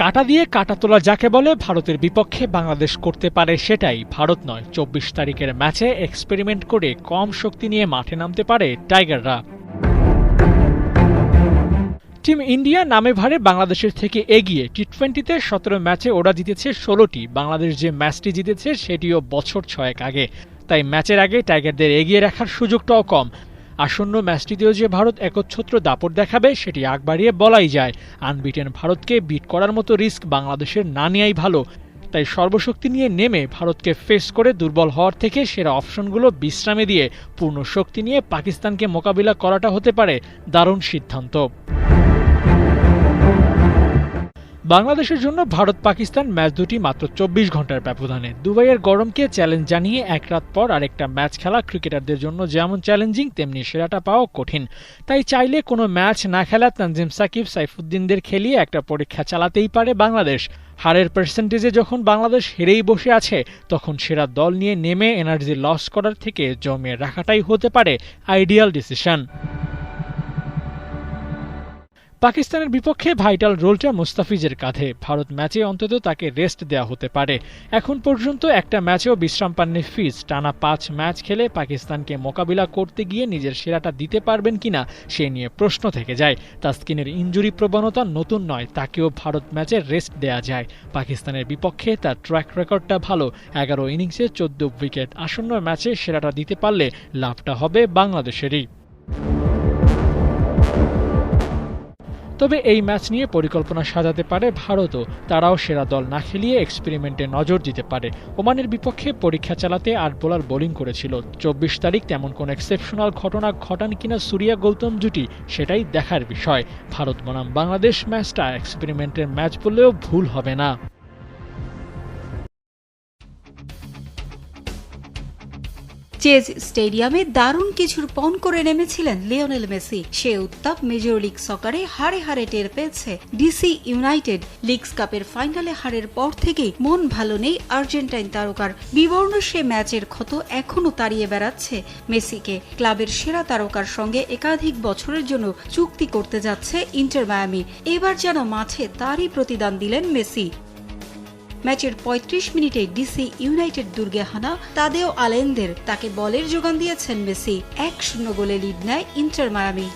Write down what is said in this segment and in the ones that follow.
কাটা দিয়ে কাটা তোলা যাকে বলে ভারতের বিপক্ষে বাংলাদেশ করতে পারে সেটাই। ভারত নয়, চব্বিশ তারিখের ম্যাচে এক্সপেরিমেন্ট করে কম শক্তি নিয়ে মাঠে নামতে পারে টাইগাররা। টিম ইন্ডিয়া নামে ভারে বাংলাদেশের থেকে এগিয়ে টি টোয়েন্টিতে সতেরো ম্যাচে ওরা জিতেছে ষোলোটি। বাংলাদেশ যে ম্যাচটি জিতেছে সেটিও বছর ছয়েক আগে। তাই ম্যাচের আগে টাইগারদের এগিয়ে রাখার সুযোগটাও কম। আসন্ন ম্যাচটিতেও যে ভারত একচ্ছত্র দাপট দেখাবে, সেটি আগ বাড়িয়ে বলাই যায়। আনবিটেন ভারতকে বিট করার মতো রিস্ক বাংলাদেশের না নেয়াই ভালো। তাই সর্বশক্তি নিয়ে নেমে ভারতকে ফেস করে দুর্বল হওয়ার থেকে সেরা অপশনগুলো বিশ্রামে দিয়ে, পূর্ণ শক্তি নিয়ে পাকিস্তানকে মোকাবিলা করাটা হতে পারে দারুণ সিদ্ধান্ত। বাংলাদেশের জন্য ভারত পাকিস্তান ম্যাচ দুটি মাত্র চব্বিশ ঘণ্টার ব্যবধানে। দুবাইয়ের গরমকে চ্যালেঞ্জ জানিয়ে এক রাত পর আরেকটা ম্যাচ খেলা ক্রিকেটারদের জন্য যেমন চ্যালেঞ্জিং তেমনি সেরাটা পাওয়া কঠিন। তাই চাইলে কোনো ম্যাচ না খেলা তানজিম সাকিব, সাইফুদ্দিনদের খেলিয়ে একটা পরীক্ষা চালাতেই পারে বাংলাদেশ। হারের পার্সেন্টেজে যখন বাংলাদেশ হেরেই বসে আছে, তখন সেরা দল নিয়ে নেমে এনার্জি লস করার থেকে জমিয়ে রাখাটাই হতে পারে আইডিয়াল ডিসিশন পাকিস্তানের বিপক্ষে ভাইটাল রোলটা মুস্তাফিজের কাঁধে। ভারত ম্যাচে অন্তত তাকে রেস্ট দেওয়া হতে পারে। এখন পর্যন্ত একটা ম্যাচেও বিশ্রাম পাননি ফিজ। টানা পাঁচ ম্যাচ খেলে পাকিস্তানকে মোকাবিলা করতে গিয়ে নিজের সেরাটা দিতে পারবেন কিনা, সে নিয়ে প্রশ্ন থেকে যায়। তাস্কিনের ইঞ্জুরি প্রবণতা নতুন নয়, তাকেও ভারত ম্যাচে রেস্ট দেয়া যায়। পাকিস্তানের বিপক্ষে তার ট্র্যাক রেকর্ডটা ভালো। এগারো ইনিংসে চোদ্দ উইকেট। আসন্ন ম্যাচে সেরাটা দিতে পারলে লাভটা হবে বাংলাদেশেরই। তবে এই ম্যাচ নিয়ে পরিকল্পনা সাজাতে পারে ভারতও। তারাও সেরা দল না খেলিয়ে এক্সপেরিমেন্টে নজর দিতে পারে। ওমানের বিপক্ষে পরীক্ষা চালাতে আট বোলার বোলিং করেছিল। চব্বিশ তারিখ তেমন কোনো এক্সেপশনাল ঘটনা ঘটান কিনা সুরিয়া গৌতম জুটি, সেটাই দেখার বিষয়। ভারত বনাম বাংলাদেশ ম্যাচটা এক্সপেরিমেন্টের ম্যাচ বললেও ভুল হবে না। চেজ স্টেডিয়ামে দারুণ কিছুর পণ করে নেমেছিলেন লিওনেল মেসি। সে উত্তাপ মেজর লিগ সকারে হারে হারে টের পেয়েছে। ডিসি ইউনাইটেড লিগস কাপের ফাইনালে হারের পর থেকেই মন ভালো নেই আর্জেন্টাইন তারকার। বিবর্ণ সে ম্যাচের ক্ষত এখনও তাড়িয়ে বেড়াচ্ছে মেসিকে। ক্লাবের সেরা তারকার সঙ্গে একাধিক বছরের জন্য চুক্তি করতে যাচ্ছে ইন্টার মায়ামি। এবার যেন মাঠে তারই প্রতিদান দিলেন মেসি। ম্যাচের ৩৫ মিনিটে ডিসি ইউনাইটেড দুর্গে হানা তাদেও আলেনদের। তাকে বলের যোগান দিয়েছেন মেসি। এক শূন্য গোলে লিড নেয় ইন্টার মায়ামি।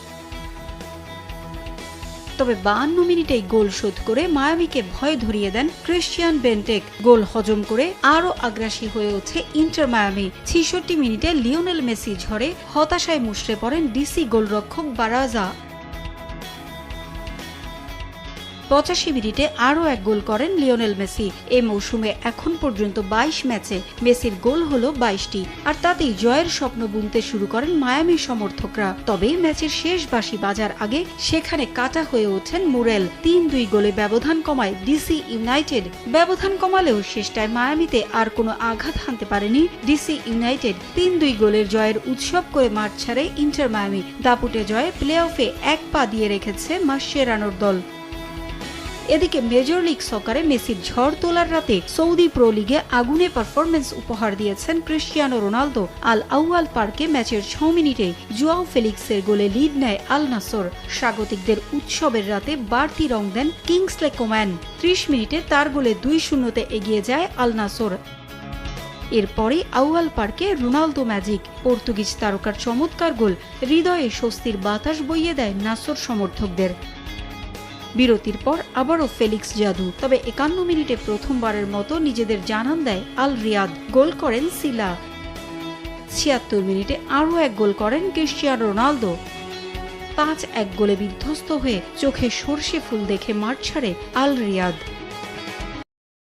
তবে বাহান্ন মিনিটেই গোল শোধ করে মায়ামিকে ভয় ধরিয়ে দেন ক্রিশ্চিয়ান বেন্টেক। গোল হজম করে আরও আগ্রাসী হয়ে ওঠে ইন্টার মায়ামি। ছিষট্টি মিনিটে লিওনেল মেসি ঝরে হতাশায় মুষড়ে পড়েন ডিসি গোলরক্ষক বারাজা। পঁচাশি মিনিটে আরও এক গোল করেন লিওনেল মেসি। এ মৌসুমে এখন পর্যন্ত বাইশ ম্যাচে মেসির গোল হল বাইশটি, আর তাতেই জয়ের স্বপ্ন বুনতে শুরু করেন মায়ামি সমর্থকরা। তবে ম্যাচের শেষ বাসি বাজার আগে সেখানে কাটা হয়ে ওঠেন মুরেল। তিন দুই গোলে ব্যবধান কমায় ডিসি ইউনাইটেড। ব্যবধান কমালেও শেষটায় মায়ামিতে আর কোনো আঘাত হানতে পারেনি ডিসি ইউনাইটেড। তিন দুই গোলের জয়ের উৎসব করে মাঠ ছাড়ে ইন্টার মায়ামি। দাপুটে জয়ে প্লে অফে এক পা দিয়ে রেখেছে মাসেরানোর দল। এদিকে মেজর লিগ সকারে মেসির ঝড় তোলার রাতে সৌদি প্রো লিগে আগুনে পারফরমেন্স উপহার দিয়েছেন ক্রিশ্চিয়ানো রোনালদো আল আউয়াল পার্কে ম্যাচের ছ মিনিটে জুয়াও ফেলিক্সের গোলে লিড নেয় আল নাসর স্বাগতিকদের উৎসবের রাতে বাড়তি রং দেন কিংসলে কোম্যান ত্রিশ মিনিটে তার গোলে দুই শূন্যতে এগিয়ে যায় আল নাসর এরপরে আউয়াল পার্কে রোনালদো ম্যাজিক। পর্তুগিজ তারকার চমৎকার গোল। হৃদয়ে স্বস্তির বাতাস বইয়ে দেয় নাসর সমর্থকদের। বিরতির পর আবারও ফেলিক্স জাদু। তবে একান্ন মিনিটে প্রথমবারের মতো নিজেদের জানান দেয় আল রিয়াদ। গোল করেন সিলা। ছিয়াত্তর মিনিটে আরও এক গোল করেন ক্রিশ্চিয়ানো রোনালদো। পাঁচ এক গোলে বিধ্বস্ত হয়ে চোখে সর্ষে ফুল দেখে মাঠ ছাড়ে আল রিয়াদ।